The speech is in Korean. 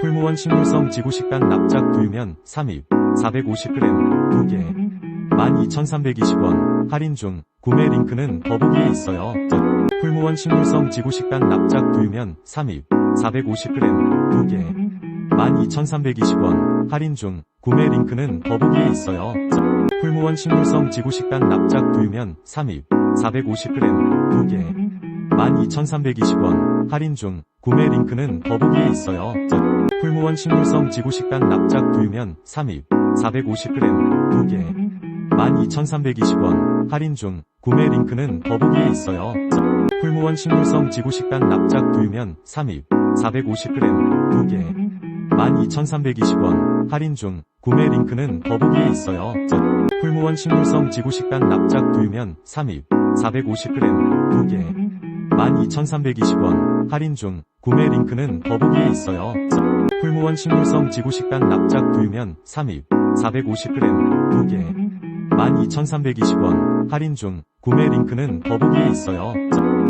풀무원 식물성 지구식단 납작 두유면 3입 450g 2개. 12,320원. 할인 중. 구매 링크는 더보기에 있어요. 풀무원 식물성 지구식단 납작 두유면 3입 450g 2개. 12,320원. 할인 중. 구매 링크는 더보기에 있어요. 풀무원 식물성 지구식단 납작 두유면 3입 450g 2개. 12,320원. 할인 중. 구매 링크는 더보기에 있어요. 풀무원 식물성 지구식단 납작 두유면 3입 450g 2개. 12,320원. 할인 중. 구매 링크는 더보기에 있어요. 풀무원 식물성 지구식단 납작 두유면 3입 450g 2개. 12,320원. 할인 중. 구매 링크는 더보기에 있어요. 풀무원 식물성 지구식단 납작 두유면 3입 450g 2개. 12,320원. 할인 중. 구매 링크는 더보기에 있어요. 풀무원 식물성 지구식단 납작 두유면 3입 450g 2개. 12,320원. 할인 중. 구매 링크는 더보기에 있어요.